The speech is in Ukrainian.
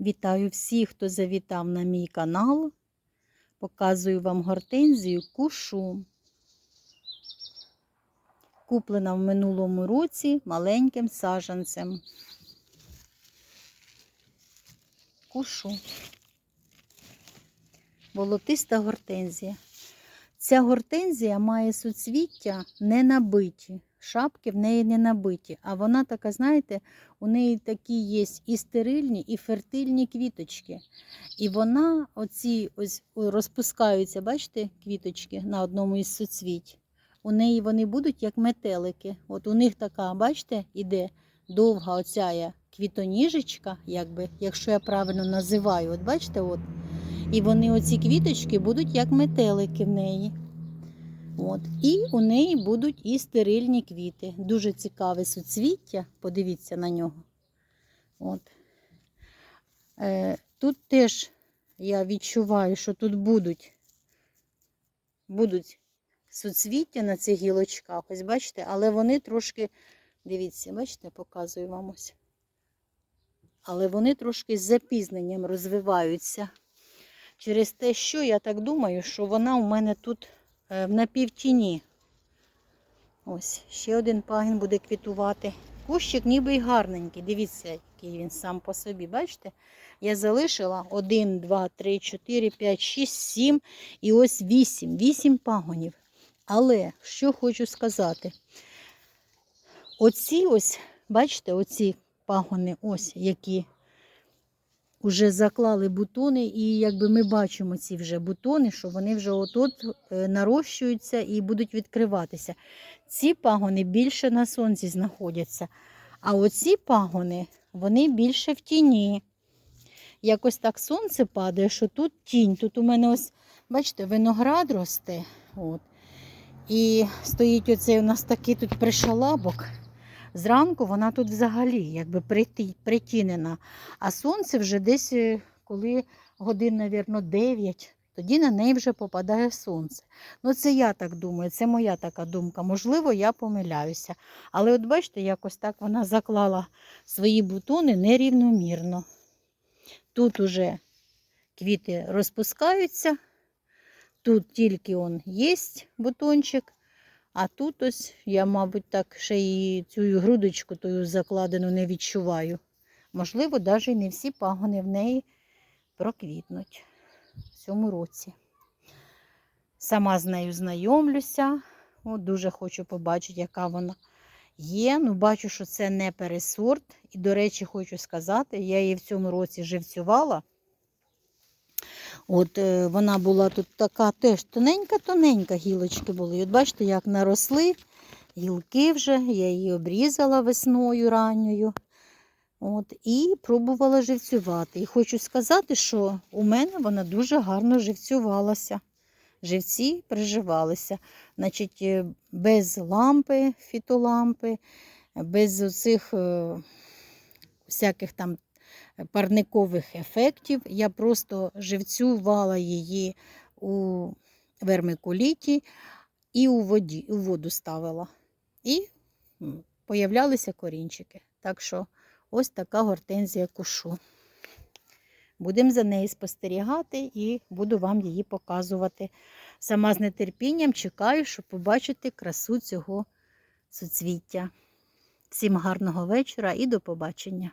Вітаю всіх, хто завітав на мій канал. Показую вам гортензію кушу. Куплена в минулому році маленьким саджанцем. Кушу. Волотиста гортензія. Ця гортензія має суцвіття не набиті. Шапки в неї не набиті. А вона така, знаєте, у неї такі є і стерильні, і фертильні квіточки. І вона, оці ось розпускаються, бачите, квіточки на одному із суцвіть. У неї вони будуть як метелики. От у них така, бачите, іде довга оця квітоніжечка, якби, якщо я правильно називаю. От бачите, от. І вони, оці квіточки, будуть як метелики в неї. От. І у неї будуть і стерильні квіти. Дуже цікаве суцвіття. Подивіться на нього. От. Е, Тут теж я відчуваю, що тут будуть, будуть суцвіття на цих гілочках. Ось бачите, але вони трошки, дивіться, бачите, показую вам ось. Але вони трошки з запізненням розвиваються. Через те, що я так думаю, що вона у мене тут в напівтіні. Ось, ще один пагін буде квітувати. Кущик ніби й гарненький. Дивіться, який він сам по собі. Бачите? Я залишила 1, 2, 3, 4, 5, 6, 7 і ось 8. 8 пагонів. Але що хочу сказати, оці ось, бачите, оці пагони, ось які вже заклали бутони, і якби ми бачимо ці вже бутони, що вони вже отут нарощуються і будуть відкриватися. Ці пагони більше на сонці знаходяться. А оці пагони, вони більше в тіні. Якось так сонце падає, що тут тінь. Тут у мене ось, бачите, виноград росте. От. І стоїть оцей у нас такий тут пришалабок. Зранку вона тут взагалі якби притінена. А сонце вже десь, е, коли годин, мабуть, 9, тоді на неї вже попадає сонце. Ну, це я так думаю, це моя така думка. Можливо, я помиляюся. Але от бачите, якось так вона заклала свої бутони нерівномірно. Тут уже квіти розпускаються, тут тільки он є бутончик. А тут ось я, мабуть, так ще і цю грудочку тою закладену не відчуваю. Можливо, навіть не всі пагони в неї проквітнуть в цьому році. Сама з нею знайомлюся. От Дуже хочу побачити, яка вона є. Ну, Бачу, що це не пересорт. І, до речі, хочу сказати, я її в цьому році живцювала. От е, Вона була тут така теж тоненька-тоненька гілочки були. От бачите, як наросли гілки вже, я її обрізала весною ранньою. От, І пробувала живцювати. І хочу сказати, що у мене вона дуже гарно живцювалася. Живці приживалися. Значить, е, без лампи, фітолампи, без оцих е, всяких там парникових ефектів. Я просто живцювала її у вермикуліті і у воді, у воду ставила. І появлялися корінчики. Так що ось така гортензія кушу. Будемо за нею спостерігати і буду вам її показувати. Сама з нетерпінням чекаю, щоб побачити красу цього суцвіття. Всім гарного вечора і до побачення!